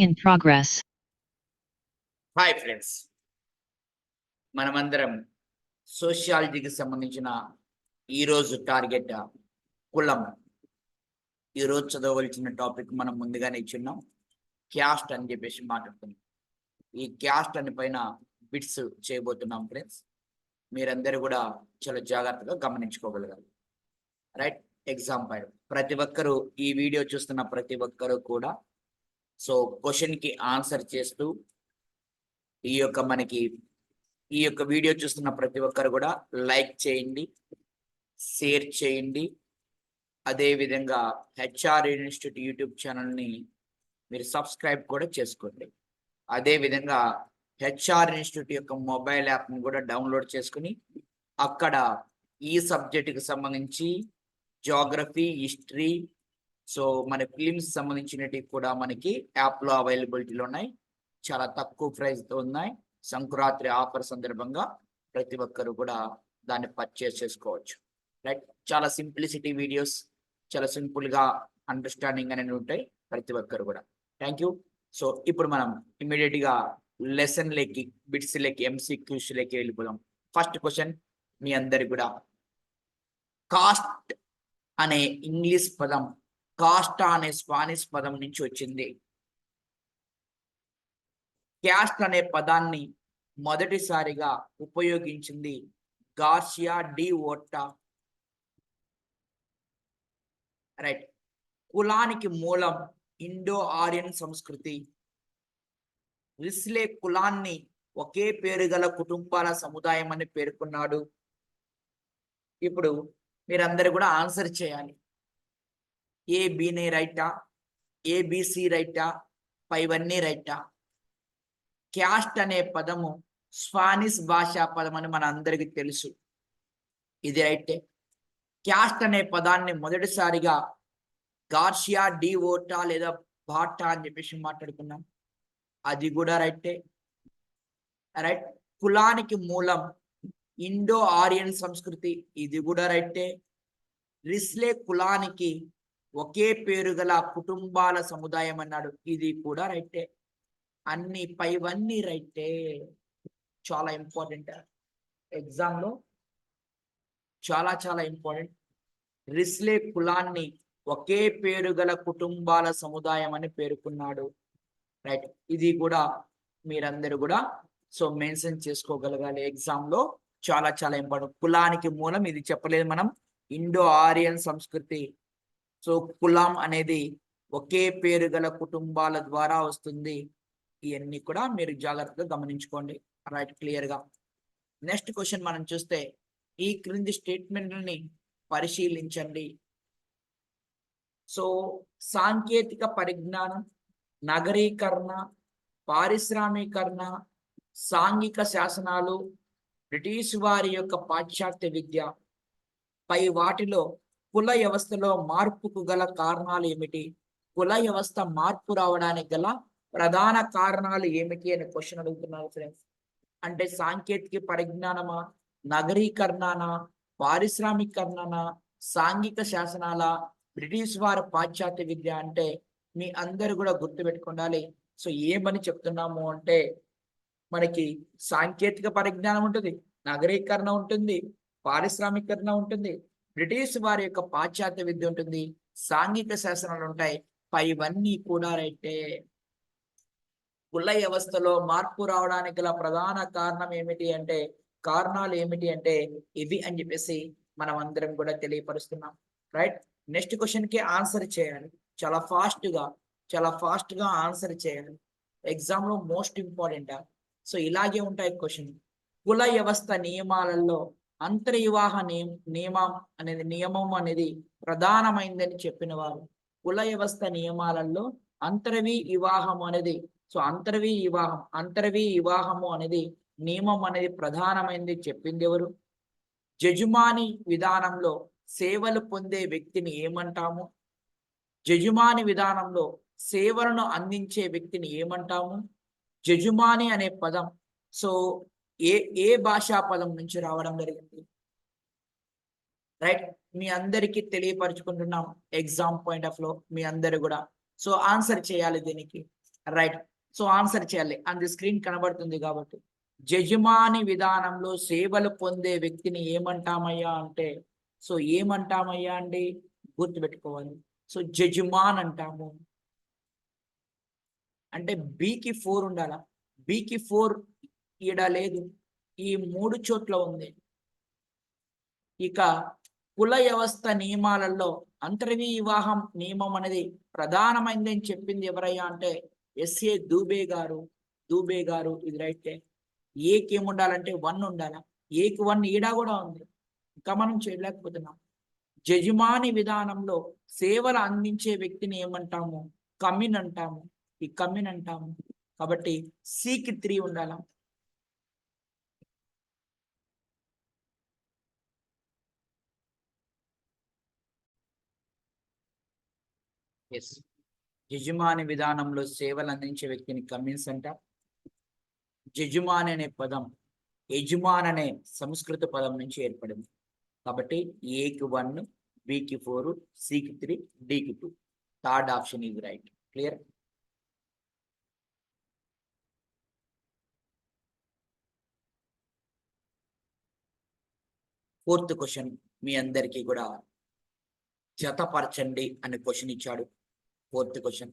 Recording in progress. Hi friends మనమందరం సోషియాలజీకి సంబంధించిన ఈరోజు టార్గెట్ కులం. ఈరోజు చదవవలసిన టాపిక్ మనం ముందుగానే ఇచ్చున్నాం. క్యాస్ట్ అని చెప్పేసి మాట్లాడుతున్నాం ఈ క్యాస్ట్ అని పైన బిట్స్ చేయబోతున్నాం ఫ్రెండ్స్ మీరందరూ కూడా చాలా జాగ్రత్తగా గమనించుకోగలగాలి. రైట్ ఎగ్జామ్ పైన ప్రతి ఒక్కరూ ఈ వీడియో చూస్తున్న ప్రతి ఒక్కరూ కూడా సో క్వశ్చన్కి ఆన్సర్ చేస్తూ ఈ యొక్క మనకి ఈ యొక్క వీడియో చూస్తున్న ప్రతి ఒక్కరు కూడా లైక్ చేయండి షేర్ చేయండి. అదేవిధంగా హెచ్ఆర్ ఇన్స్టిట్యూట్ యూట్యూబ్ ఛానల్ని మీరు సబ్స్క్రైబ్ కూడా చేసుకోండి. అదేవిధంగా హెచ్ఆర్ ఇన్స్టిట్యూట్ యొక్క మొబైల్ యాప్ని కూడా డౌన్లోడ్ చేసుకుని అక్కడ ఈ సబ్జెక్టుకి సంబంధించి జాగ్రఫీ హిస్టరీ సో మన ఫిలిమ్స్ సంబంధించినవి కూడా మనకి యాప్లో అవైలబిలిటీలో ఉన్నాయి. చాలా తక్కువ ప్రైస్తో ఉన్నాయి. సంక్రాంతి ఆఫర్ సందర్భంగా ప్రతి ఒక్కరు కూడా దాన్ని పర్చేస్ చేసుకోవచ్చు. రైట్ చాలా సింప్లిసిటీ వీడియోస్ చాలా సింపుల్గా అండర్స్టాండింగ్ అనేవి ఉంటాయి ప్రతి ఒక్కరు కూడా. థ్యాంక్ యూ సో ఇప్పుడు మనం ఇమీడియట్గా గా లెసన్ ఎంసీక్యూస్లకి లెక్కి వెళ్ళిపోదాం. ఫస్ట్ క్వశ్చన్ మీ అందరి కూడా కాస్ట్ అనే ఇంగ్లీష్ పదం కాస్టా అనే స్పానిష్ పదం నుంచి వచ్చింది. క్యాస్ట్ అనే పదాన్ని మొదటిసారిగా ఉపయోగించింది గార్సియా డి ఓట్టా రైట్. కులానికి మూలం ఇండో ఆర్యన్ సంస్కృతి. రిస్లే కులాన్ని ఒకే పేరు గల కుటుంబాల సముదాయం అని పేర్కొన్నాడు. ఇప్పుడు మీరందరూ కూడా ఆన్సర్ చేయాలి. ఏ బీనే రైటా? ఏబిసి రైటా? పైవన్నీ రైటా? క్యాస్ట్ అనే పదము స్పానిష్ భాషా పదం అని మన అందరికీ తెలుసు. ఇది రైటే. క్యాస్ట్ అనే పదాన్ని మొదటిసారిగా గార్షియా డి ఓటా లేదా బాటా అని చెప్పేసి మాట్లాడుకున్నాం. అది కూడా రైటే. రైట్? కులానికి మూలం ఇండో ఆర్యన్ సంస్కృతి. ఇది కూడా రైటే. రిస్లే కులానికి ఒకే పేరు గల కుటుంబాల సముదాయం అన్నాడు. ఇది కూడా రైటే. అన్ని పైవన్నీ రైటే. చాలా ఇంపార్టెంట్. ఎగ్జామ్లో చాలా చాలా ఇంపార్టెంట్. రిస్లే కులాన్ని ఒకే పేరు గల కుటుంబాల సముదాయం అని పేర్కొన్నాడు. రైట్. ఇది కూడా మీరందరూ కూడా సో మెన్షన్ చేసుకోగలగాలి. ఎగ్జామ్లో చాలా చాలా ఇంపార్టెంట్. కులానికి మూలం ఇది చెప్పలేదు మనం. ఇండో ఆరియన్ సంస్కృతి సో కులాం అనేది ఒకే పేరు గల కుటుంబాల ద్వారా వస్తుంది. ఇవన్నీ కూడా మీరు జాగ్రత్తగా గమనించుకోండి. రైట్ క్లియర్గా నెక్స్ట్ క్వశ్చన్ మనం చూస్తే ఈ క్రింది స్టేట్మెంట్లని పరిశీలించండి. సో సాంకేతిక పరిజ్ఞానం నగరీకరణ పారిశ్రామీకరణ సాంఘిక శాసనాలు బ్రిటిష్ వారి యొక్క పాశ్చాత్య విద్య పై వాటిలో కుల వ్యవస్థలో మార్పుకు గల కారణాలు ఏమిటి? కుల వ్యవస్థ మార్పు రావడానికి గల ప్రధాన కారణాలు ఏమిటి అనే క్వశ్చన్ అడుగుతున్నారు ఫ్రెండ్స్ అంటే సాంకేతిక పరిజ్ఞానమా? నగరీకరణనా? పారిశ్రామికరణనా సాంఘిక శాసనాల? బ్రిటిష్ వారి పాశ్చాత్య విద్య అంటే మీ అందరు కూడా గుర్తుపెట్టుకుండాలి సో ఏమని చెప్తున్నాము అంటే మనకి సాంకేతిక పరిజ్ఞానం ఉంటుంది నగరీకరణ ఉంటుంది పారిశ్రామికరణ ఉంటుంది బ్రిటిష్ వారి యొక్క పాశ్చాత్య విద్య ఉంటుంది. సాంఘిక శాసనాలు ఉంటాయి. పైవన్నీ కూడా రైటే కుల వ్యవస్థలో మార్పు రావడానికి గల ప్రధాన కారణం ఏమిటి అంటే కారణాలు ఏమిటి అంటే ఇవి అని చెప్పేసి మనం అందరం కూడా తెలియపరుస్తున్నాం. రైట్? నెక్స్ట్ క్వశ్చన్కి ఆన్సర్ చేయాలి. చాలా ఫాస్ట్గా చాలా ఫాస్ట్గా ఆన్సర్ చేయాలి. ఎగ్జామ్లో మోస్ట్ ఇంపార్టెంట్? సో ఇలాగే ఉంటాయి క్వశ్చన్. కుల వ్యవస్థ నియమాలలో అంతర్వివాహ నియమం అనేది నియమం అనేది ప్రధానమైందని చెప్పిన వారు కుల వ్యవస్థ నియమాలలో అంతర్వి వివాహం అనేది సో అంతర్వి వివాహం అంతర్వి వివాహము అనేది నియమం అనేది ప్రధానమైనది చెప్పింది ఎవరు? జజుమాని విధానంలో సేవలు పొందే వ్యక్తిని ఏమంటాము? జజుమాని విధానంలో సేవలను అందించే వ్యక్తిని ఏమంటాము? జజుమాని అనే పదం. సో ఏ ఏ భాషా పదం నుంచి రావడం జరిగింది? రైట్? మీ అందరికీ తెలియపరుచుకుంటున్నాం ఎగ్జామ్ పాయింట్ ఆఫ్లో మీ అందరు కూడా. సో ఆన్సర్ చేయాలి దీనికి. రైట్? సో ఆన్సర్ చేయాలి. అంది స్క్రీన్ కనబడుతుంది కాబట్టి. జజమాని విధానంలో సేవలు పొందే వ్యక్తిని ఏమంటామయ్యా అంటే సో ఏమంటామయ్యా అండి? గుర్తుపెట్టుకోవాలి. సో జజమాన్ అంటాము. అంటే బికి ఫోర్ ఉండాలా? బికి ఫోర్ ఈడ లేదు. ఈ మూడు చోట్ల ఉంది. ఇక కుల వ్యవస్థ నియమాలలో అంతర్వి వివాహం నియమం అనేది ప్రధానమైందని అని చెప్పింది ఎవరయ్యా అంటే ఎస్ఏ దూబే గారు. దూబే గారు ఇది రైటే ఏకి ఏముండాలంటే వన్ ఉండాలా. ఏకి వన్ ఈడా కూడా ఉంది. ఇంకా మనం చేయలేకపోతున్నాం. జజమాని విధానంలో సేవలు అందించే వ్యక్తిని ఏమంటాము? కమిన్ అంటాము. ఈ కమిన్ అంటాము. కాబట్టి సికి త్రీ ఉండాలా. ఎస్ యజమాని విధానంలో సేవలు అందించే వ్యక్తిని కమిన్స్ అంట. యజమాని అనే పదం యజమాన్ అనే సంస్కృత పదం నుంచి ఏర్పడింది. కాబట్టి ఏకి వన్ బికి ఫోర్ సికి త్రీ డికి టూ థర్డ్ ఆప్షన్ ఇది రైట్ క్లియర్ ఫోర్త్ క్వశ్చన్ మీ అందరికీ కూడా జతపరచండి అని క్వశ్చన్ ఇచ్చాడు. Fourth question.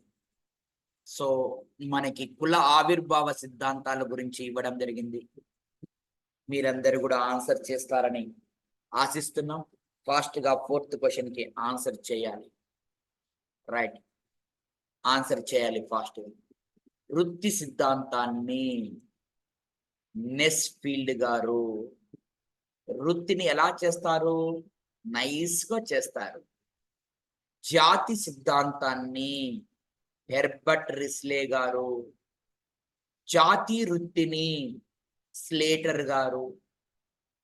సో మనకి కుల ఆవిర్భావ సిద్ధాంతాల గురించి ఇవ్వడం జరిగింది. మీరందరూ కూడా ఆన్సర్ చేస్తారని ఆశిస్తున్నాం. ఫాస్ట్గా ఫోర్త్ క్వశ్చన్కి ఆన్సర్ చేయాలి. రైట్. ఆన్సర్ చేయాలి ఫాస్ట్ వృత్తి సిద్ధాంతాన్ని నెస్ ఫీల్డ్ గారు వృత్తిని ఎలా చేస్తారు? నైస్గా చేస్తారు. జాతి సిద్ధాంతాన్ని హెర్బర్ట్ రిస్లే గారు జాతి వృత్తిని స్లేటర్ గారు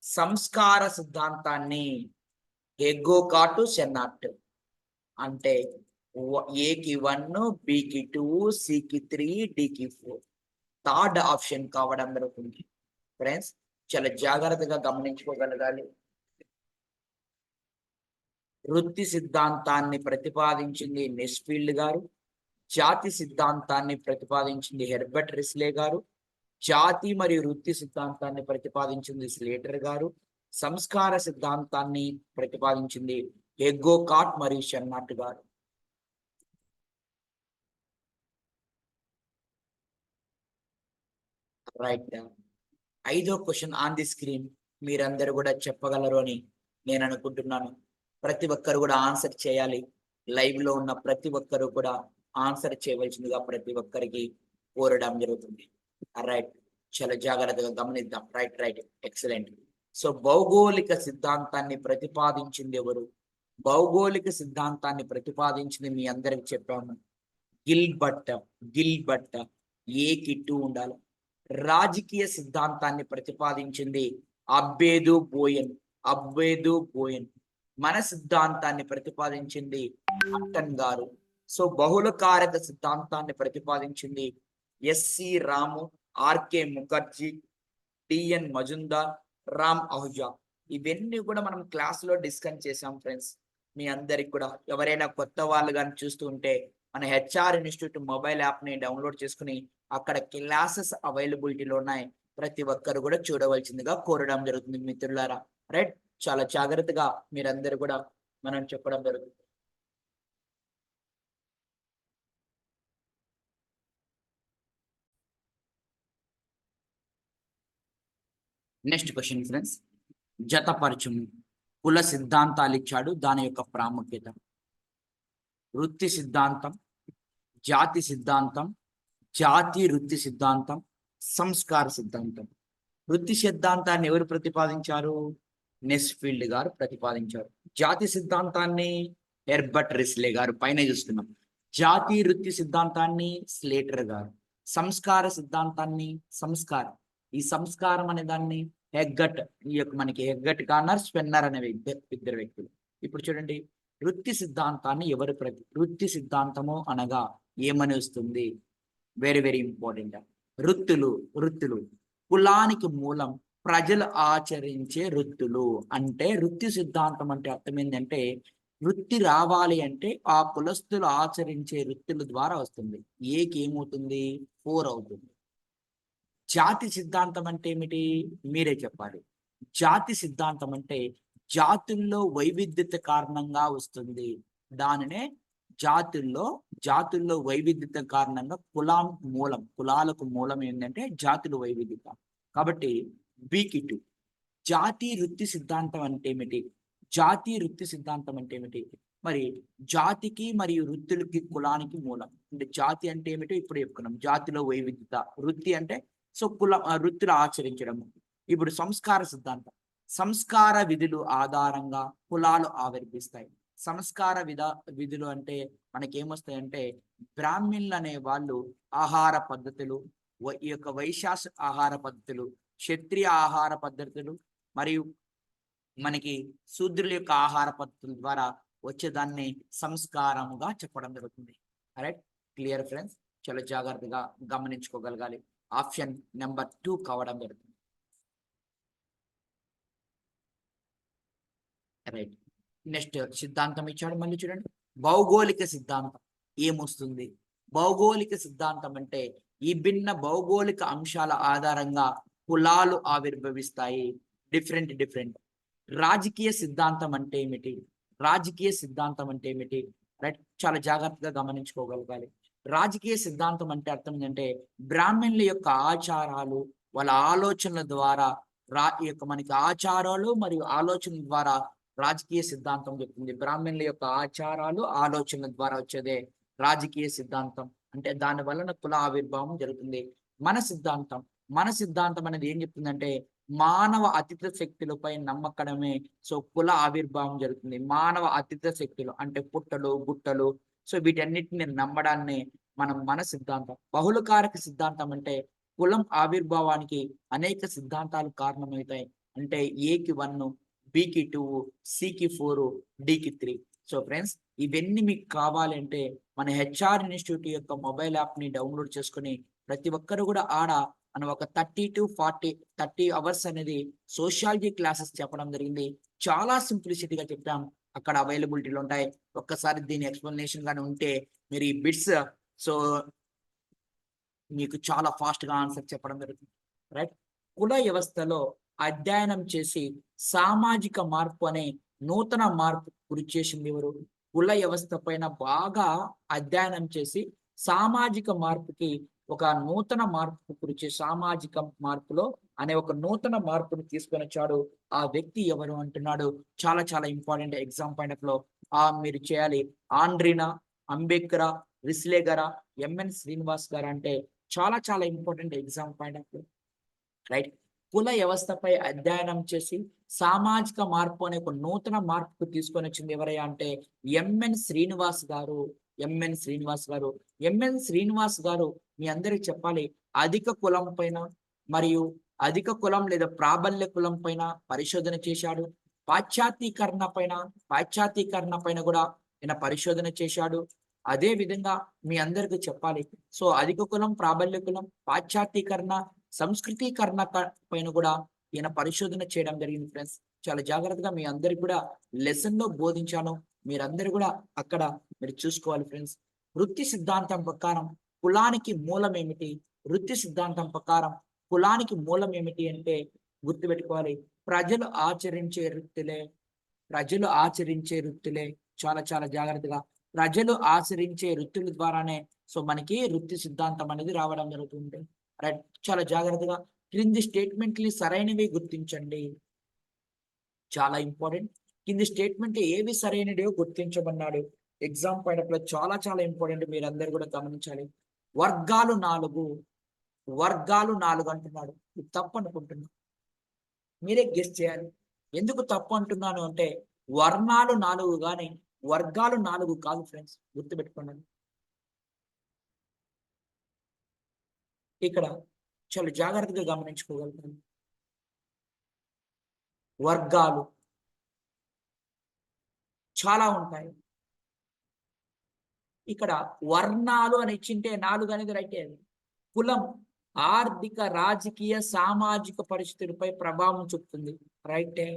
సంస్కార సిద్ధాంతాన్ని ఎగ్గో కాటు సెన్నార్ట్ అంటే ఏకి వన్ బికి టూ సికి త్రీ డికి ఫోర్. థర్డ్ ఆప్షన్ కావడం జరుగుతుంది. ఫ్రెండ్స్ చాలా జాగ్రత్తగా గమనించుకోగలగాలి. వృత్తి సిద్ధాంతాన్ని ప్రతిపాదించింది నెస్ఫీల్డ్ గారు జాతి సిద్ధాంతాన్ని ప్రతిపాదించింది హెర్బర్ట్ రిస్లే గారు జాతి మరియు వృత్తి సిద్ధాంతాన్ని ప్రతిపాదించింది స్లేటర్ గారు సంస్కార సిద్ధాంతాన్ని ప్రతిపాదించింది ఎగ్గో కాట్ మరియు షన్నాట్ గారు. రైట్ ఐదో క్వశ్చన్ ఆన్ ది స్క్రీన్ మీరందరూ కూడా చెప్పగలరు అని నేను అనుకుంటున్నాను. ప్రతి ఒక్కరు కూడా ఆన్సర్ చేయాలి. లైవ్లో ఉన్న ప్రతి ఒక్కరు కూడా ఆన్సర్ చేయవలసిందిగా ప్రతి ఒక్కరికి కోరడం జరుగుతుంది. రైట్ చాలా జాగ్రత్తగా గమనిద్దాం. రైట్ రైట్ ఎక్సలెంట్ సో భౌగోళిక సిద్ధాంతాన్ని ప్రతిపాదించింది ఎవరు? భౌగోళిక సిద్ధాంతాన్ని ప్రతిపాదించింది మీ అందరికి చెప్పాము గిల్ భట్ట ఏ కిట్టు ఉండాలి? రాజకీయ సిద్ధాంతాన్ని ప్రతిపాదించింది అబ్బేదు బోయన్. అబ్బేదు బోయన్. మన సిద్ధాంతాన్ని ప్రతిపాదించింది అట్టన్ గారు. సో బహుళ కారక సిద్ధాంతాన్ని ప్రతిపాదించింది S C Ramu R K Mukherjee T N Majumdar Ram Ahuja. ఇవన్నీ కూడా మనం క్లాస్లో డిస్కస్ చేసాం ఫ్రెండ్స్. మీ అందరికి కూడా. ఎవరైనా కొత్త వాళ్ళు కానీ చూస్తూ ఉంటే మన హెచ్ఆర్ ఇన్స్టిట్యూట్ మొబైల్ యాప్ని డౌన్లోడ్ చేసుకుని అక్కడ క్లాసెస్ అవైలబిలిటీలో ఉన్నాయి. ప్రతి ఒక్కరు కూడా చూడవలసిందిగా కోరడం జరుగుతుంది మిత్రులారా. రైట్? చాలా జాగ్రత్తగా మీరందరూ కూడా మనం చెప్పడం జరుగుతుంది. నెక్స్ట్ క్వశ్చన్ ఫ్రెండ్స్ జతపరచుము. కుల సిద్ధాంతాలు ఇచ్చాడు. దాని యొక్క ప్రాముఖ్యత. వృత్తి సిద్ధాంతం జాతి సిద్ధాంతం జాతి వృత్తి సిద్ధాంతం సంస్కార సిద్ధాంతం. వృత్తి సిద్ధాంతాన్ని ఎవరు ప్రతిపాదించారు? నెస్ఫీల్డ్ గారు ప్రతిపాదించారు. జాతి సిద్ధాంతాన్ని హెర్బర్ట్ రిస్లే గారు పైన చూస్తున్నాం. జాతి వృత్తి సిద్ధాంతాన్ని స్లేటర్ గారు సంస్కార సిద్ధాంతాన్ని సంస్కారం. ఈ సంస్కారం అనే దాన్ని హెగ్గట్ ఈ యొక్క మనకి హెగ్గట్ కానర్ స్పెన్నర్ అనే ఇద్దరు ఇద్దరు వ్యక్తులు. ఇప్పుడు చూడండి వృత్తి సిద్ధాంతాన్ని ఎవరు ప్రతి వృత్తి సిద్ధాంతము అనగా ఏమని వస్తుంది? వెరీ వెరీ ఇంపార్టెంట్ వృత్తులు వృత్తులు. కులానికి మూలం ప్రజలు ఆచరించే వృత్తులు అంటే వృత్తి సిద్ధాంతం అంటే అర్థం ఏంటంటే వృత్తి రావాలి అంటే ఆ కులస్తులు ఆచరించే వృత్తుల ద్వారా వస్తుంది. ఏకి ఏమవుతుంది? ఫోర్ అవుతుంది. జాతి సిద్ధాంతం అంటే ఏమిటి? మీరే చెప్పాలి. జాతి సిద్ధాంతం అంటే జాతుల్లో వైవిధ్యత కారణంగా వస్తుంది. దానినే జాతుల్లో జాతుల్లో వైవిధ్యత కారణంగా కులాం మూలం కులాలకు మూలం ఏంటంటే జాతుల వైవిధ్యత. కాబట్టి బీకి టూ జాతి వృత్తి సిద్ధాంతం అంటే ఏమిటి? జాతి వృత్తి సిద్ధాంతం అంటే ఏమిటి? మరి జాతికి మరియు వృత్తులకి కులానికి మూలం. అంటే జాతి అంటే ఏమిటో ఇప్పుడు చెప్పుకున్నాం. జాతిలో వైవిధ్యత. వృత్తి అంటే సో కుల వృత్తులు ఆచరించడం. ఇప్పుడు సంస్కార సిద్ధాంతం. సంస్కార విధులు ఆధారంగా కులాలు ఆవిర్భిస్తాయి. సంస్కార విధ విధులు అంటే మనకి ఏమొస్తాయంటే బ్రాహ్మణులు అనే వాళ్ళు ఆహార పద్ధతులు ఈ యొక్క వైశాస్ ఆహార పద్ధతులు క్షత్రియ ఆహార పద్ధతులు మరియు మనకి శూద్రుల యొక్క ఆహార పద్ధతుల ద్వారా వచ్చేదాన్ని సంస్కారముగా చెప్పడం జరుగుతుంది. రైట్ క్లియర్ ఫ్రెండ్స్ చాలా జాగ్రత్తగా గమనించుకోగలగాలి. ఆప్షన్ నెంబర్ టూ కావడం జరుగుతుంది. రైట్ నెక్స్ట్ సిద్ధాంతం ఇచ్చాడు మళ్ళీ చూడండి. భౌగోళిక సిద్ధాంతం. ఏమొస్తుంది? భౌగోళిక సిద్ధాంతం అంటే ఈ భిన్న భౌగోళిక అంశాల ఆధారంగా కులాలు ఆవిర్భవిస్తాయి. డిఫరెంట్ డిఫరెంట్ రాజకీయ సిద్ధాంతం అంటే ఏమిటి? రాజకీయ సిద్ధాంతం అంటే ఏమిటి? రైట్ చాలా జాగ్రత్తగా గమనించుకోగలగాలి. రాజకీయ సిద్ధాంతం అంటే అర్థం ఏంటంటే బ్రాహ్మణుల యొక్క ఆచారాలు వాళ్ళ ఆలోచనల ద్వారా రా ఈ యొక్క మనకి ఆచారాలు మరియు ఆలోచనల ద్వారా రాజకీయ సిద్ధాంతం చెప్తుంది. బ్రాహ్మణుల యొక్క ఆచారాలు ఆలోచనల ద్వారా వచ్చేదే రాజకీయ సిద్ధాంతం. అంటే దాని వలన కుల ఆవిర్భావం జరుగుతుంది. మన సిద్ధాంతం మన సిద్ధాంతం అనేది ఏం చెప్తుందంటే మానవ అతిథ శక్తులపై నమ్మకడమే సో కుల ఆవిర్భావం జరుగుతుంది. మానవ అతిథ శక్తులు అంటే పుట్టలు గుట్టలు సో వీటన్నిటిని నమ్మడాన్ని మనం మన సిద్ధాంతం. బహుళకారక సిద్ధాంతం అంటే కులం ఆవిర్భావానికి అనేక సిద్ధాంతాలు కారణమవుతాయి. అంటే ఏకి వన్ బికి టూ సికి ఫోర్ డికి త్రీ. సో ఫ్రెండ్స్ ఇవన్నీ మీకు కావాలంటే మన హెచ్ఆర్ ఇన్స్టిట్యూట్ యొక్క మొబైల్ యాప్ని డౌన్లోడ్ చేసుకుని ప్రతి ఒక్కరు కూడా ఆడ మనం ఒక thirty to forty thirty hours అనేది సోషాలజీ క్లాసెస్ చెప్పడం జరిగింది. చాలా సింప్లిసిటీగా చెప్పాం అక్కడ అవైలబిలిటీలు ఉంటాయి. ఒక్కసారి దీని ఎక్స్ప్లెనేషన్ గానీ ఉంటే మీరు ఈ బిట్స్ సో మీకు చాలా ఫాస్ట్గా ఆన్సర్ చెప్పడం జరుగుతుంది. రైట్ కుల వ్యవస్థలో అధ్యయనం చేసి సామాజిక మార్పు అనే నూతన మార్పు గురి చేసింది ఎవరు? కుల వ్యవస్థ పైన బాగా అధ్యయనం చేసి సామాజిక మార్పుకి ఒక నూతన మార్పు గురించి సామాజిక మార్పులో అనే ఒక నూతన మార్పును తీసుకొని వచ్చాడు. ఆ వ్యక్తి ఎవరు అంటున్నాడు. చాలా చాలా ఇంపార్టెంట్ ఎగ్జామ్ పాయింట్ ఆఫ్లో ఆ మీరు చేయాలి. ఆండ్రినా అంబేద్కర్ రిస్లే గారా ఎంఎన్ శ్రీనివాస్ గారు అంటే చాలా చాలా important exam point of right? కుల వ్యవస్థపై అధ్యయనం చేసి సామాజిక మార్పు అనే ఒక నూతన మార్పుకు తీసుకొని వచ్చింది ఎవరయ్యా అంటే ఎంఎన్ శ్రీనివాస్ గారు. ఎంఎన్ శ్రీనివాస్ గారు. ఎంఎన్ శ్రీనివాస్ గారు మీ అందరికి చెప్పాలి అధిక కులం పైన మరియు అధిక కులం లేదా ప్రాబల్య కులం పైన పరిశోధన చేశాడు. పాశ్చాత్యీకరణ పైన పాశ్చాత్యీకరణ పైన కూడా ఈయన పరిశోధన చేశాడు. అదే విధంగా మీ అందరికి చెప్పాలి సో అధిక కులం ప్రాబల్య కులం పాశ్చాత్యీకరణ సంస్కృతీకరణ పైన కూడా ఈయన పరిశోధన చేయడం జరిగింది ఫ్రెండ్స్. చాలా జాగ్రత్తగా మీ అందరికి కూడా లెసన్లో బోధించాను. మీరందరూ కూడా అక్కడ మీరు చూసుకోవాలి ఫ్రెండ్స్. వృత్తి సిద్ధాంతం ప్రకారం కులానికి మూలం ఏమిటి? వృత్తి సిద్ధాంతం ప్రకారం కులానికి మూలం ఏమిటి అంటే గుర్తుపెట్టుకోవాలి. ప్రజలు ఆచరించే వృత్తులే ప్రజలు ఆచరించే వృత్తులే చాలా చాలా జాగ్రత్తగా. ప్రజలు ఆచరించే వృత్తుల ద్వారానే సో మనకి వృత్తి సిద్ధాంతం అనేది రావడం జరుగుతుంది. రైట్ చాలా జాగ్రత్తగా క్రింది స్టేట్మెంట్ని సరైనవి గుర్తించండి. చాలా ఇంపార్టెంట్. కింది స్టేట్మెంట్ ఏవి సరైనడో గుర్తించమన్నాడు. ఎగ్జామ్ పాయింట్ చాలా చాలా ఇంపార్టెంట్ మీరు అందరు కూడా గమనించాలి. వర్గాలు నాలుగు. వర్గాలు నాలుగు అంటున్నాడు. ఇది తప్పు అనుకుంటున్నా. మీరే గెస్ చేయాలి. ఎందుకు తప్పు అంటున్నాను అంటే వర్ణాలు నాలుగు కానీ వర్గాలు నాలుగు కాదు ఫ్రెండ్స్ గుర్తుపెట్టుకోండి. ఇక్కడ చాలా జాగ్రత్తగా గమనించుకోగలుగుతాను. వర్గాలు. చాలా ఉంటాయి. ఇక్కడ వర్ణాలు అని ఇచ్చింటే నాలుగు అనేది రైట్ అది. కులం ఆర్థిక రాజకీయ సామాజిక పరిస్థితులపై ప్రభావం చూపుతుంది. రైటే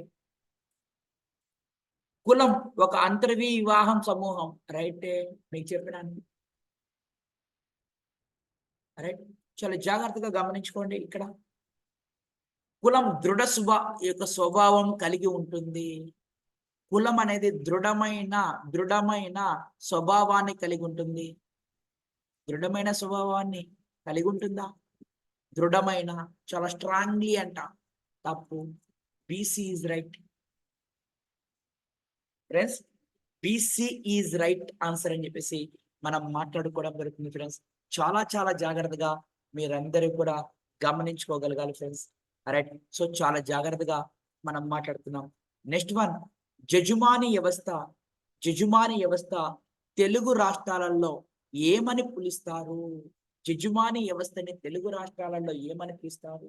కులం ఒక అంతర్వి వివాహం సమూహం రైట్ మీకు చెప్పినాను రైట్ చాలా జాగ్రత్తగా గమనించుకోండి ఇక్కడ. కులం దృఢ స్వభా యొక్క స్వభావం కలిగి ఉంటుంది. కులం అనేది దృఢమైన దృఢమైన స్వభావాన్ని కలిగి ఉంటుంది దృఢమైన స్వభావాన్ని కలిగి ఉంటుందా దృఢమైన చాలా స్ట్రాంగ్లీ అంట. తప్పు. B C is right friends B C is right answer అని చెప్పేసి మనం మాట్లాడుకోవడం జరుగుతుంది ఫ్రెండ్స్ చాలా చాలా జాగ్రత్తగా మీరందరూ కూడా గమనించుకోగలగాలి ఫ్రెండ్స్ రైట్ సో చాలా జాగ్రత్తగా మనం మాట్లాడుతున్నాం. నెక్స్ట్ వన్ జజుమాని వ్యవస్థ జజుమాని వ్యవస్థ తెలుగు రాష్ట్రాలలో ఏమని పిలుస్తారు? జజుమాని వ్యవస్థని తెలుగు రాష్ట్రాలలో ఏమని పిలుస్తారు?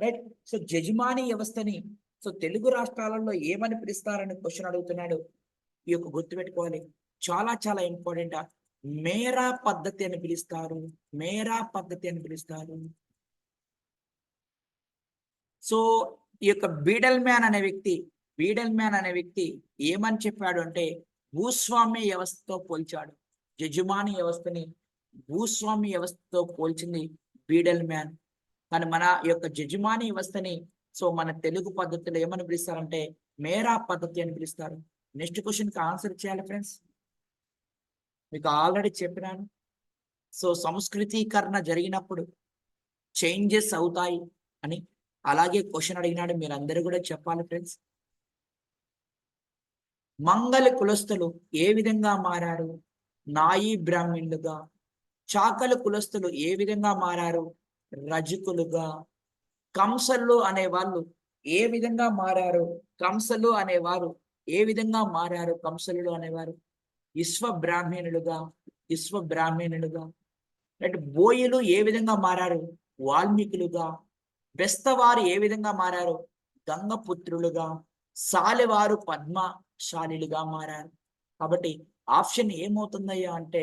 రైట్ సో జజుమాని వ్యవస్థని సో తెలుగు రాష్ట్రాలలో ఏమని పిలుస్తారని క్వశ్చన్ అడుగుతున్నాడు. ఈ యొక్క గుర్తుపెట్టుకోవాలి చాలా చాలా ఇంపార్టెంట్ మేరా పద్ధతి అని పిలుస్తారు. మేరా పద్ధతి అని పిలుస్తారు. సో ఈ యొక్క బీడల్ మ్యాన్ అనే వ్యక్తి బీడల్ మ్యాన్ అనే వ్యక్తి ఏమని చెప్పాడు అంటే భూస్వామ్య వ్యవస్థతో పోల్చాడు. యజమాని వ్యవస్థని భూస్వామ్య వ్యవస్థతో పోల్చింది బీడల్ మ్యాన్. కానీ మన యొక్క యజమాని వ్యవస్థని సో మన తెలుగు పద్ధతిలో ఏమని పిలుస్తారంటే మేరా పద్ధతి అని పిలుస్తారు. నెక్స్ట్ క్వశ్చన్కి ఆన్సర్ చేయాలి ఫ్రెండ్స్? మీకు ఆల్రెడీ చెప్పినాను. సో సంస్కృతీకరణ జరిగినప్పుడు చేంజెస్ అవుతాయి అని అలాగే క్వశ్చన్ అడిగినాడు. మీరు అందరూ కూడా చెప్పాలి ఫ్రెండ్స్ మంగళ కులస్తులు ఏ విధంగా మారారు? నాయి బ్రాహ్మణులుగా చాకల కులస్తులు ఏ విధంగా మారారు? రజకులుగా. కంసలు అనే వాళ్ళు ఏ విధంగా మారారు? కంసలు అనేవారు ఏ విధంగా మారారు? కంసలు అనేవారు విశ్వ బ్రాహ్మణులుగా విశ్వ బ్రాహ్మణులుగా. అంటే బోయిలు ఏ విధంగా మారారు? వాల్మీకులుగా బెస్తవారు ఏ విధంగా మారారు? గంగపుత్రులుగా సాలెవారు పద్మశాలిలుగా మారారు. కాబట్టి ఆప్షన్ ఏమవుతుందయ్యా అంటే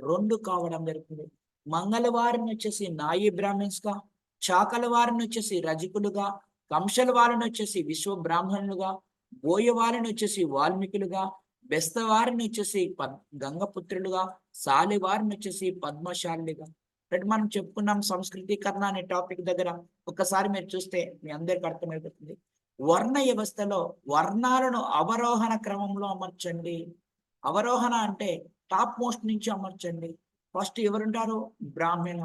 రెండు కావడం జరుగుతుంది. మంగళవారిని వచ్చేసి నాయి బ్రాహ్మిన్స్గా చాకల వారిని వచ్చేసి రజకులుగా కంశల వారిని వచ్చేసి విశ్వ బ్రాహ్మణులుగా బోయ వారిని వచ్చేసి వాల్మీకులుగా బెస్త వారిని వచ్చేసి పద్ గంగపుత్రులుగా సాలి వారిని వచ్చేసి పద్మశాలులుగా మనం చెప్పుకున్నాం సంస్కృతీకరణ అనే టాపిక్ దగ్గర. ఒక్కసారి మీరు చూస్తే మీ అందరికి అర్థమైపోతుంది. వర్ణ వ్యవస్థలో వర్ణాలను అవరోహణ క్రమంలో అమర్చండి. అవరోహణ అంటే టాప్ మోస్ట్ నుంచి అమర్చండి. ఫస్ట్ ఎవరుంటారు? బ్రాహ్మణ.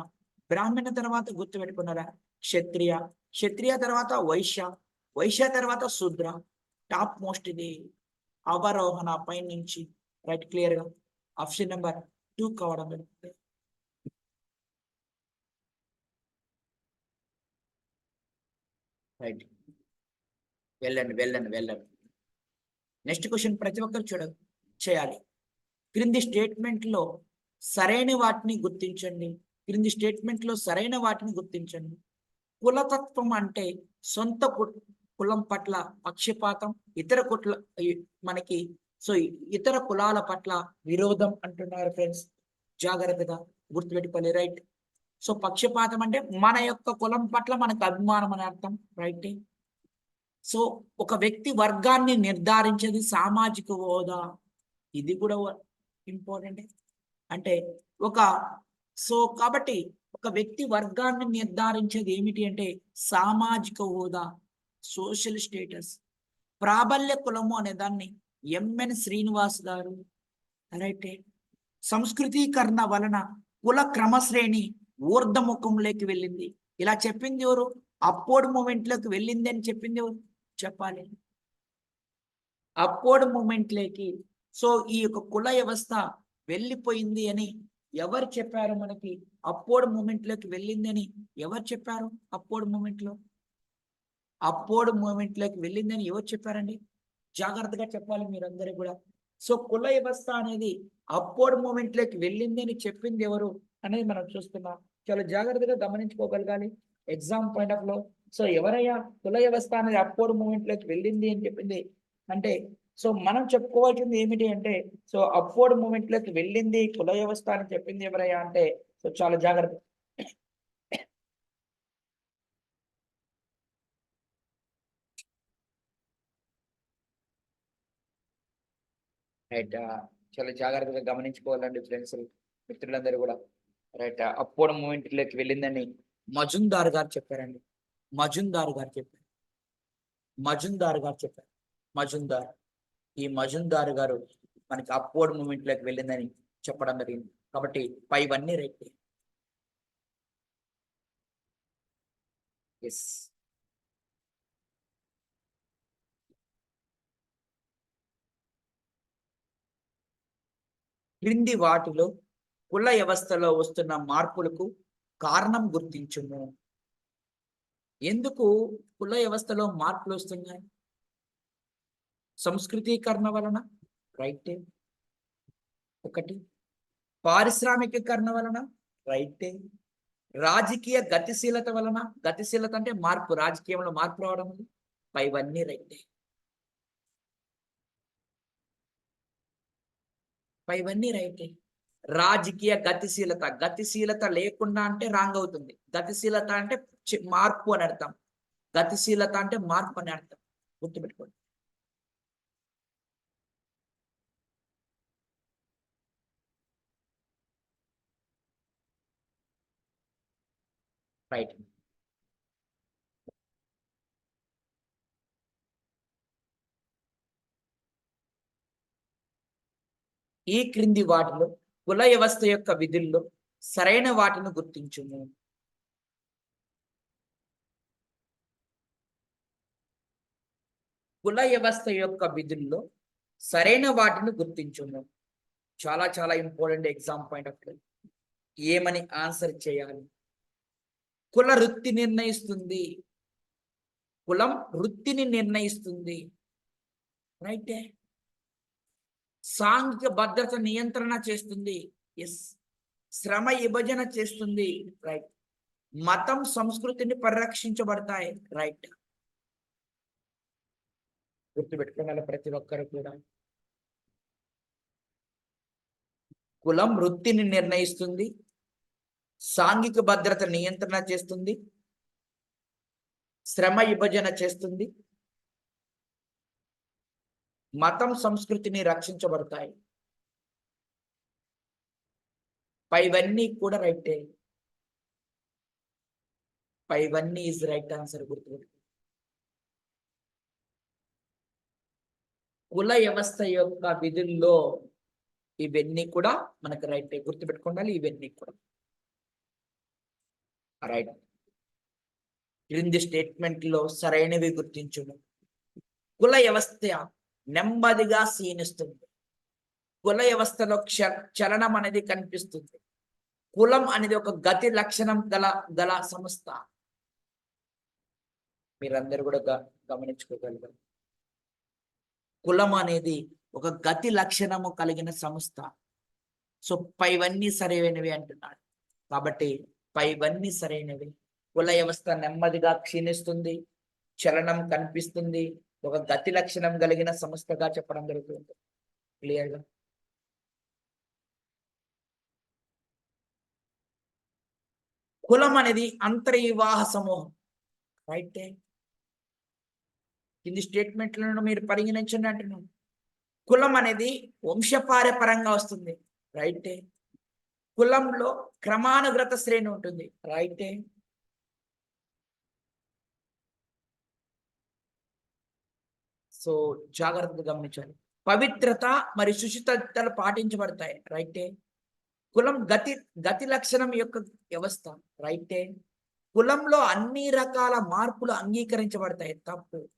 బ్రాహ్మణ తర్వాత గుర్తు పెట్టుకున్నారా క్షత్రియ. క్షత్రియ తర్వాత వైశ్య. వైశ్య తర్వాత శూద్ర. టాప్ మోస్ట్ ఇది అవరోహణ పై నుంచి రైట్ క్లియర్గా? ఆప్షన్ నెంబర్ టూ కావడం జరుగుతుంది రైట్. వెళ్ళండి వెళ్ళండి వెళ్ళండి. నెక్స్ట్ క్వశ్చన్ ప్రతి ఒక్కరు చూడ చేయాలి. క్రింది స్టేట్మెంట్లో సరైన వాటిని గుర్తించండి. క్రింది స్టేట్మెంట్లో సరైన వాటిని గుర్తించండి. కులతత్వం అంటే సొంత కులం పట్ల పక్షపాతం ఇతర కుట్ల మనకి సో ఇతర కులాల పట్ల విరోధం అంటున్నారు ఫ్రెండ్స్. జాగ్రత్తగా గుర్తుపెట్టుకోవాలి రైట్. సో పక్షపాతం అంటే మన యొక్క కులం పట్ల మనకు అభిమానం అని అర్థం రైట్ సో ఒక వ్యక్తి వర్గాన్ని నిర్ధారించేది సామాజిక హోదా. ఇది కూడా ఇంపార్టెంట్ అంటే ఒక సో కాబట్టి ఒక వ్యక్తి వర్గాన్ని నిర్ధారించేది ఏమిటి అంటే సామాజిక హోదా సోషల్ స్టేటస్ ప్రాబల్య కులము అనే దాన్ని ఎంఎన్ శ్రీనివాస్ గారు రైటే సంస్కృతీకరణ వలన కుల క్రమశ్రేణి ఊర్ధముఖంలోకి వెళ్ళింది. ఇలా చెప్పింది ఎవరు? అప్పోర్డ్ మూమెంట్లోకి వెళ్ళింది అని చెప్పింది ఎవరు? చెప్పాలి. అప్పోర్డ్ మూమెంట్లోకి. సో ఈ యొక్క కుల వ్యవస్థ వెళ్ళిపోయింది అని ఎవరు చెప్పారు మనకి? అప్పోర్డ్ మూమెంట్లోకి వెళ్ళిందని వెళ్ళింది అని ఎవరు చెప్పారు? అప్పోర్డ్ మూమెంట్లో. అప్పోర్డ్ వెళ్ళిందని ఎవరు చెప్పారండి? జాగ్రత్తగా చెప్పాలి మీరందరూ కూడా. సో కుల వ్యవస్థ అనేది అప్పోర్డ్ మూమెంట్లోకి వెళ్ళింది అని చెప్పింది ఎవరు? అనేది మనం చూస్తున్నాం. చాలా జాగ్రత్తగా గమనించుకోగలగాలి. ఎగ్జామ్ పాయింట్ ఆఫ్లో సో ఎవరయ్యా కుల వ్యవస్థ అనేది అప్పోర్డ్ మూమెంట్లోకి వెళ్ళింది అని చెప్పింది అంటే సో మనం చెప్పుకోవాల్సింది ఏమిటి అంటే సో అప్పోర్డ్ మూమెంట్లోకి వెళ్ళింది కుల వ్యవస్థ అని చెప్పింది ఎవరయ్యా అంటే సో చాలా జాగ్రత్త. రైట్ చాలా జాగ్రత్తగా గమనించుకోవాలండి ఫ్రెండ్స్ మిత్రులందరూ కూడా. రైట్ అప్పోడ మూమెంట్లోకి వెళ్ళిందని మజుందార్ గారు చెప్పారండి. మజుందార్ గారు చెప్పారు. మజుందార్ గారు చెప్పారు. మజుందార్. ఈ మజుందార్ గారు మనకి అప్వర్డ్ మూమెంట్లోకి వెళ్ళిందని చెప్పడం జరిగింది. కాబట్టి పైవన్నీ రైట్ ఎస్ క్రింది వాటిలో కుల వ్యవస్థలో వస్తున్న మార్పులకు కారణం గుర్తించుము. ఎందుకు కుల వ్యవస్థలో మార్పులు వస్తున్నాయి? సంస్కృతీకరణ వలన రైటే. ఒకటి పారిశ్రామికీకరణ వలన రైటే. రాజకీయ గతిశీలత వలన గతిశీలత అంటే మార్పు రాజకీయంలో మార్పు రావడం పైవన్నీ రైటే. పైవన్నీ రైటే. రాజకీయ గతిశీలత. గతిశీలత లేకుండా అంటే రాంగ్ అవుతుంది. గతిశీలత అంటే చి- మార్పు అని అర్థం. గతిశీలత అంటే మార్పు అని అర్థం. గుర్తుపెట్టుకోండి. రైట్ ఈ క్రింది వాటిలో కుల వ్యవస్థ యొక్క విధుల్లో సరైన వాటిని గుర్తించుము. కుల వ్యవస్థ యొక్క విధుల్లో సరైన వాటిని గుర్తించుము. చాలా చాలా important exam point of view. ఏమని ఆన్సర్ చేయాలి? కుల వృత్తి నిర్ణయిస్తుంది. కులం వృత్తిని నిర్ణయిస్తుంది. రైటే? సాంఘిక భద్రత నియంత్రణ చేస్తుంది. ఎస్ శ్రమ విభజన చేస్తుంది. రైట్ మతం సంస్కృతిని పరిరక్షించబడతాయి. రైట్ గుర్తుపెట్టుకోవాలి ప్రతి ఒక్కరు కూడా. కులం వృత్తిని నిర్ణయిస్తుంది. సాంఘిక భద్రత నియంత్రణ చేస్తుంది. శ్రమ విభజన చేస్తుంది. మతం సంస్కృతిని రక్షించబడతాయి. పైవన్నీ కూడా రైటే. పైవన్నీ ఈజ్ రైట్ ఆన్సర్ గుర్తుపెట్టు కుల వ్యవస్థ యొక్క విధుల్లో ఇవన్నీ కూడా మనకు రైట్. గుర్తుపెట్టుకోవాలి ఇవన్నీ కూడా. రైట్ క్రింది స్టేట్మెంట్లో సరైనవి గుర్తించుము. కుల వ్యవస్థ నెమ్మదిగా క్షీణిస్తుంది. కుల వ్యవస్థలో క్ష చలనం అనేది కనిపిస్తుంది. కులం అనేది ఒక గతి లక్షణం గల గల సంస్థ. మీరందరూ కూడా గ- గమనించుకోగలరు. కులం అనేది ఒక గతి లక్షణము కలిగిన సంస్థ. సో పైవన్నీ సరైనవి అంటున్నాడు. కాబట్టి పైవన్నీ సరైనవి. కుల వ్యవస్థ నెమ్మదిగా క్షీణిస్తుంది. చలనం కనిపిస్తుంది. ఒక గతి లక్షణం కలిగిన సంస్థగా చెప్పడం జరుగుతుంది. క్లియర్గా కులం అనేది అంతర్వివాహ సమూహం. రైటే కింది స్టేట్మెంట్లను మీరు పరిగణించండి అంటున్నాను కులం అనేది వంశపారపరంగా వస్తుంది. రైటే కులంలో క్రమానుగ్రత శ్రేణి ఉంటుంది. రైటే సో జాగ్రత్తగా గమనించాలి. పవిత్రత మరి శుచితలు పాటించబడతాయి. రైటే కులం గతి గతి లక్షణం యొక్క వ్యవస్థ. రైటే కులంలో అన్ని రకాల మార్పులు అంగీకరించబడతాయి. తప్పు.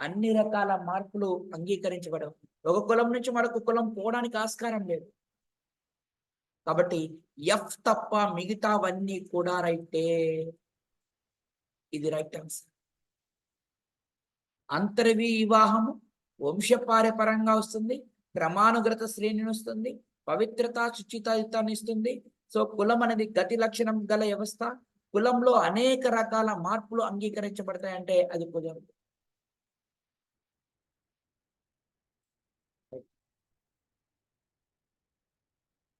అన్ని రకాల మార్పులు అంగీకరించబడవు. ఒక కులం నుంచి మరొక కులం పోవడానికి ఆస్కారం లేదు. కాబట్టి ఎఫ్ తప్ప మిగతావన్నీ కూడా రైటే ఇది రైట్ ఆన్సర్ అంతర్వి వివాహము వంశపారపరంగా వస్తుంది క్రమానుగ్రత శ్రేణిని వస్తుంది పవిత్రత శుచితాయుతాన్ని ఇస్తుంది. సో కులం అనేది గతి లక్షణం గల వ్యవస్థ. కులంలో అనేక రకాల మార్పులు అంగీకరించబడతాయి అంటే అది కుదరదు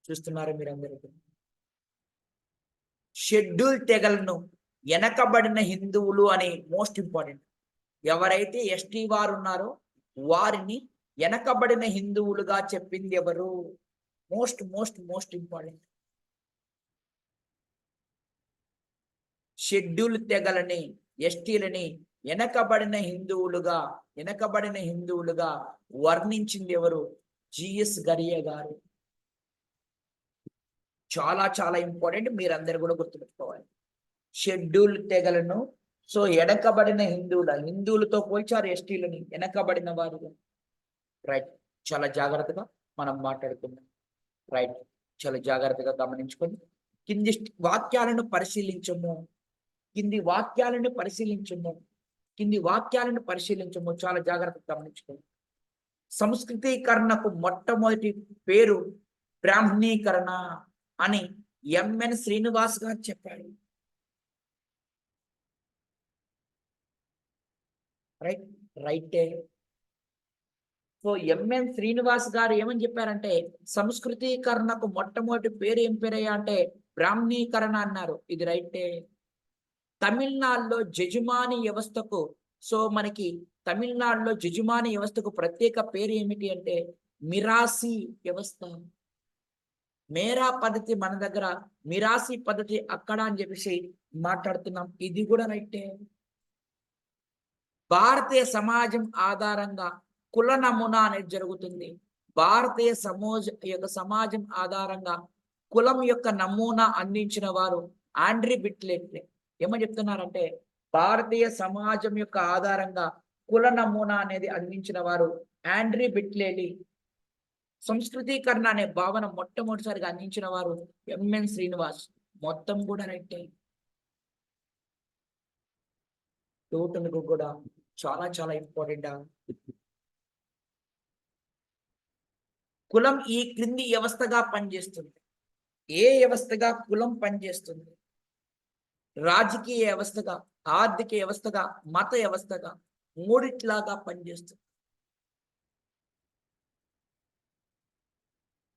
చూస్తున్నారు మీరందరూ. షెడ్యూల్ తెగలను వెనకబడిన హిందువులు అని మోస్ట్ ఇంపార్టెంట్. ఎవరైతే ఎస్టీ వారు ఉన్నారో వారిని వెనకబడిన హిందువులుగా చెప్పింది ఎవరు? Most most most important. Schedule తెగలని ఎస్టీలని వెనకబడిన హిందువులుగా వెనకబడిన హిందువులుగా వర్ణించింది ఎవరు? జిఎస్ గరియే గారు. చాలా చాలా ఇంపార్టెంట్. మీరందరూ కూడా గుర్తుపెట్టుకోవాలి. షెడ్యూల్ తెగలను సో ఎడకబడిన హిందువుల హిందువులతో పోల్చారు ఎస్టీలని వెనకబడిన వారు. రైట్ చాలా జాగ్రత్తగా మనం మాట్లాడుకుందాం. రైట్ చాలా జాగ్రత్తగా గమనించుకొని కింది వాక్యాలను పరిశీలించము. కింది వాక్యాలను పరిశీలించము. కింది వాక్యాలను పరిశీలించము. చాలా జాగ్రత్తగా గమనించుకోండి. సంస్కృతీకరణకు మొట్టమొదటి పేరు బ్రాహ్మణీకరణ అని ఎంఎన్ శ్రీనివాస్ గారు చెప్పాడు రైట్ రైటే సో ఎంఎన్ శ్రీనివాస్ గారు ఏమని చెప్పారంటే సంస్కృతీకరణకు మొట్టమొదటి పేరు ఏం పేరయ్యా అంటే బ్రాహ్మణీకరణ అన్నారు. ఇది రైటే తమిళనాడులో జజమాని వ్యవస్థకు సో మనకి తమిళనాడులో జజమాని వ్యవస్థకు ప్రత్యేక పేరు ఏమిటి అంటే మిరాసి వ్యవస్థ. మేరా పద్ధతి మన దగ్గర మిరాసి పద్ధతి అక్కడ అని చెప్పేసి మాట్లాడుతున్నాం. ఇది కూడా రైటే భారతీయ సమాజం ఆధారంగా కుల నమూనా అనేది జరుగుతుంది. భారతీయ సమోజ యొక్క సమాజం ఆధారంగా కులం యొక్క నమూనా అందించిన వారు ఆండ్రీ బిట్లెట్లే. ఏమని చెప్తున్నారంటే భారతీయ సమాజం యొక్క ఆధారంగా కుల నమూనా అనేది అందించిన వారు ఆండ్రీ బిట్లేలి. సంస్కృతీకరణ అనే భావన మొట్టమొదటిసారిగా అందించిన వారు ఎంఎన్ శ్రీనివాస్. మొత్తం కూడా రైటే టోటల్గా కూడా. చాలా చాలా ఇంపార్టెంట్? కులం ఈ క్రింది వ్యవస్థగా పనిచేస్తుంది. ఏ వ్యవస్థగా? కులం పనిచేస్తుంది. రాజకీయ వ్యవస్థగా ఆర్థిక వ్యవస్థగా మత వ్యవస్థగా మూడిట్లాగా పనిచేస్తుంది.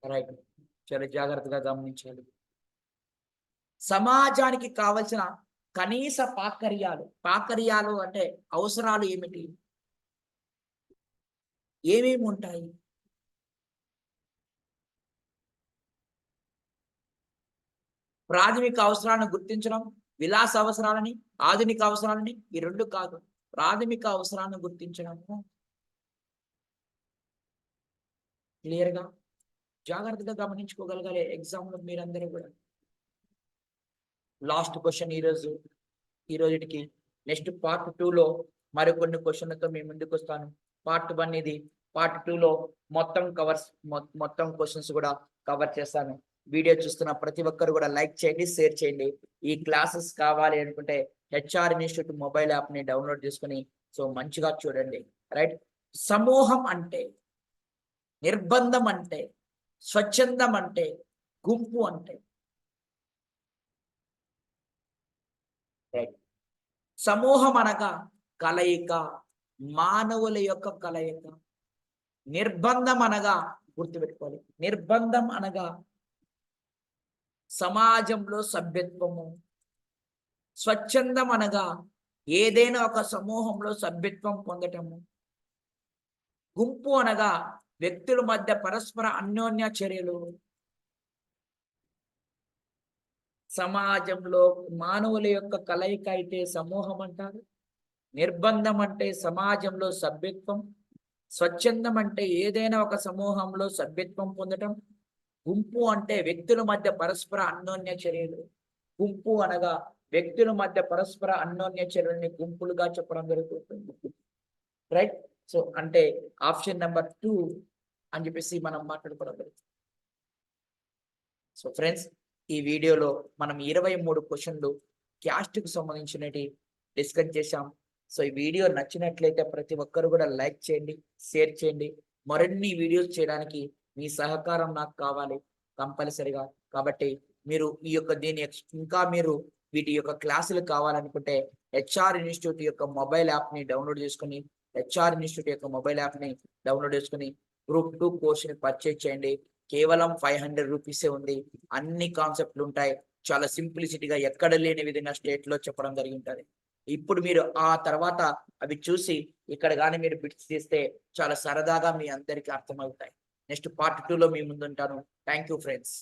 రైట్. చాలా జాగ్రత్తగా గమనించాలి. సమాజానికి కావలసిన కనీస పాకర్యాలు. పాకర్యాలు అంటే అవసరాలు ఏమిటి? ఏమేమి ఉంటాయి? ప్రాథమిక అవసరాలను గుర్తించడం విలాస అవసరాలని ఆధునిక అవసరాలని ఈ రెండు కాదు. ప్రాథమిక అవసరాలను గుర్తించడము. క్లియర్గా జాగ్రత్తగా గమనించుకోగలగాలి. ఎగ్జామ్లో మీరందరూ కూడా. లాస్ట్ క్వశ్చన్ ఈరోజు ఈ రోజుకి. నెక్స్ట్ పార్ట్లో మరికొన్ని క్వశ్చన్లతో మీ ముందుకు వస్తాను. పార్ట్ వన్ ఇది. పార్ట్లో మొత్తం కవర్స్ మొత్తం క్వశ్చన్స్ కూడా కవర్ చేస్తాను. వీడియో చూస్తున్న ప్రతి ఒక్కరు కూడా లైక్ చేయండి షేర్ చేయండి. ఈ క్లాసెస్ కావాలి అనుకుంటే హెచ్ఆర్ ఇన్స్టిట్యూట్ మొబైల్ యాప్ని డౌన్లోడ్ చేసుకుని సో మంచిగా చూడండి. రైట్ సమూహం అంటే నిర్బంధం అంటే స్వచ్ఛందం అంటే గుంపు అంటే రైట్ సమూహం అనగా కలయిక మానవుల యొక్క కలయిక. నిర్బంధం అనగా గుర్తుపెట్టుకోవాలి. నిర్బంధం అనగా సమాజంలో సభ్యత్వము. స్వచ్ఛందం అనగా ఏదైనా ఒక సమూహంలో సభ్యత్వం పొందటము. గుంపు అనగా వ్యక్తుల మధ్య పరస్పర అన్యోన్య చర్యలు. సమాజంలో మానవుల యొక్క కలయిక అయితే సమూహం అంటారు. నిర్బంధం అంటే సమాజంలో సభ్యత్వం. స్వచ్ఛందం అంటే ఏదైనా ఒక సమూహంలో సభ్యత్వం పొందటం. గుంపు అంటే వ్యక్తుల మధ్య పరస్పర అన్యోన్య చర్యలు. గుంపు అనగా వ్యక్తుల మధ్య పరస్పర అన్యోన్య చర్యలని గుంపులుగా చెప్పడం జరుగుతుంది. రైట్ సో అంటే ఆప్షన్ నెంబర్ టూ అని చెప్పేసి మనం మాట్లాడుకోవడం జరుగుతుంది. సో ఫ్రెండ్స్ ఈ వీడియోలో మనం ఇరవై మూడు క్వశ్చన్లు క్యాస్ట్కు సంబంధించినవి డిస్కస్ చేశాం. సో ఈ వీడియో నచ్చినట్లయితే ప్రతి ఒక్కరు కూడా లైక్ చేయండి షేర్ చేయండి. మరిన్ని వీడియోస్ చేయడానికి మీ సహకారం నాకు కావాలి కంపల్సరిగా. కాబట్టి మీరు ఈ యొక్క దీని ఇంకా మీరు వీటి యొక్క క్లాసులు కావాలనుకుంటే హెచ్ఆర్ ఇన్స్టిట్యూట్ యొక్క మొబైల్ యాప్ని డౌన్లోడ్ చేసుకుని హెచ్ఆర్ ఇన్స్టిట్యూట్ యొక్క మొబైల్ యాప్ని డౌన్లోడ్ చేసుకుని గ్రూప్ టూ కోర్స్ని పర్చేజ్ చేయండి. కేవలం ఫైవ్ హండ్రెడ్ రూపీసే ఉంది. అన్ని కాన్సెప్ట్లు ఉంటాయి. చాలా సింప్లిసిటీగా ఎక్కడ లేని విధంగా స్టేట్లో చెప్పడం జరిగి ఇప్పుడు మీరు ఆ తర్వాత అవి చూసి ఇక్కడ కానీ మీరు బిట్స్ తీస్తే చాలా సరదాగా మీ అందరికీ అర్థమవుతాయి. నెక్స్ట్ పార్ట్ టూ లో మీ ముందుంటాను. Thank you friends.